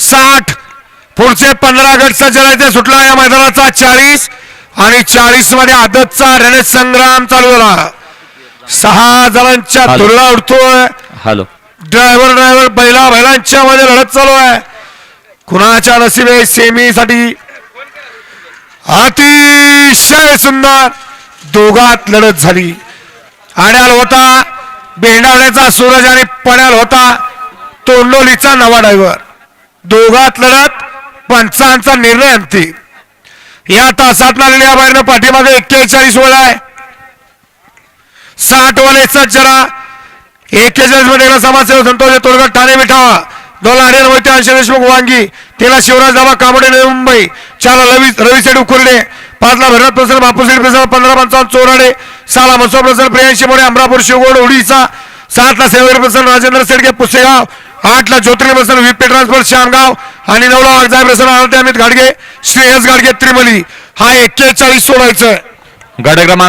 साठ. पुढचे पंधरा गट सज्जरायचे सुटला या मैदानाचा चाळीस. आणि चाळीसमध्ये आदतचा रणसंग्राम चालू झाला. सहा जणांच्या. तुलना उडतोय. हॅलो. ड्रायव्हर ड्रायव्हर बैला बैलांच्या मध्ये लढत चालू आहे. कुणाच्या नशिबे सेमी साठी अतिशय सुंदर. दोघात लढत झाली. आण्याल होता. बेंडावण्याचा सूरज आणि पण्याल होता. तोंडोलीचा नवा ड्रायव्हर दोघात लढत पंचांचा निर्णय अंतिम या तासात लागलेल्या बाहेरनं पाठीमागे एक्केचाळीस वेळा आहे. साठ वालेचा जरा. एक्केचाळीसमध्ये समाजसेवक संतोष तोडगा ठाणे मिठावा दोन आर्यन मोहिते अंश देशमुख वांगी. तेला शिवराज दाबा कामडे मुंबई. चारला रवी रवी सेठ उकुर्डे पाचला भरत प्रसन्न बापू सेठ प्रसन्न पंधरा पंचावन्न चोराडे. सहाला मसो प्रसन्न प्रियांशी मोरे अमरापूर शिवगोड ओडिसा. सातला सेवरी प्रसन्न राजेंद्र सेडके पुसेगाव. आठला ज्योतिर्लिंग प्रसन्न विपे ट्रान्सफर श्यामगाव आणि नवला वागजाय प्रसन्न आरती अमित घाडगे श्रेयस घाडगे त्रिमली. हा एक्केचाळीस सोडायचं गट क्रमांक